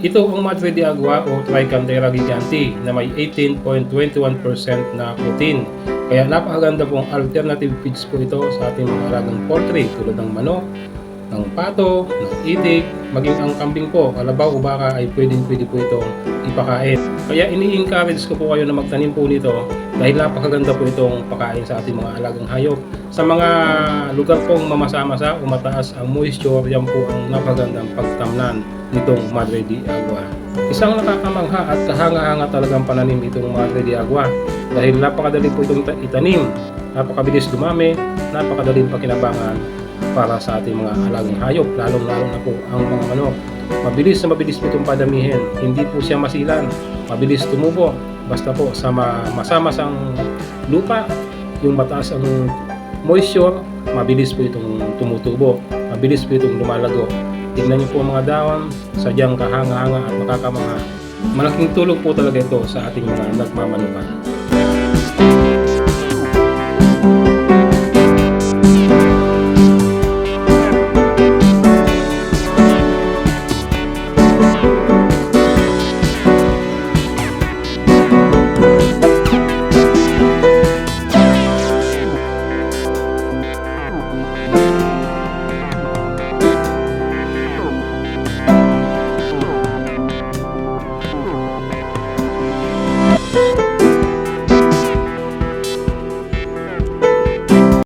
Ito ang Madre de Agua o Tricantera Gigante na may 18.21% na protein. Kaya napakaganda pong alternative feeds po ito sa ating mga alagang poultry tulad ng manok, ng pato, ng itik, maging ang kambing po, kalabaw o baka ay pwedeng pwede po itong ipakain. Kaya ini-encourage ko po kayo na magtanim po nito dahil napakaganda po itong pakain sa ating mga alagang hayop. Sa mga lugar pong mamasa-masa o ang moisture, yan po ang napagandang pagtamnan nitong Madre de Agua. Isang nakakamangha at kahanga-hanga talagang pananim itong Madre de Agua. Dahil napakadali po itong ita- itanim, napakabilis dumami, napakadaling pakinabangan para sa ating mga alagang hayop, lalong-lalo na po ang mga manok. Mabilis na mabilis po itong padamihin, hindi po siya masilan, mabilis tumubo, basta po sa ma- masamasang lupa, yung mataas ang moisture, mabilis po itong tumutubo, mabilis po itong lumalago. Tingnan niyo po mga dahon, sadyang kahanga-hanga at makakamangha. Malaking tulong po talaga ito sa ating mga nagmamanukan.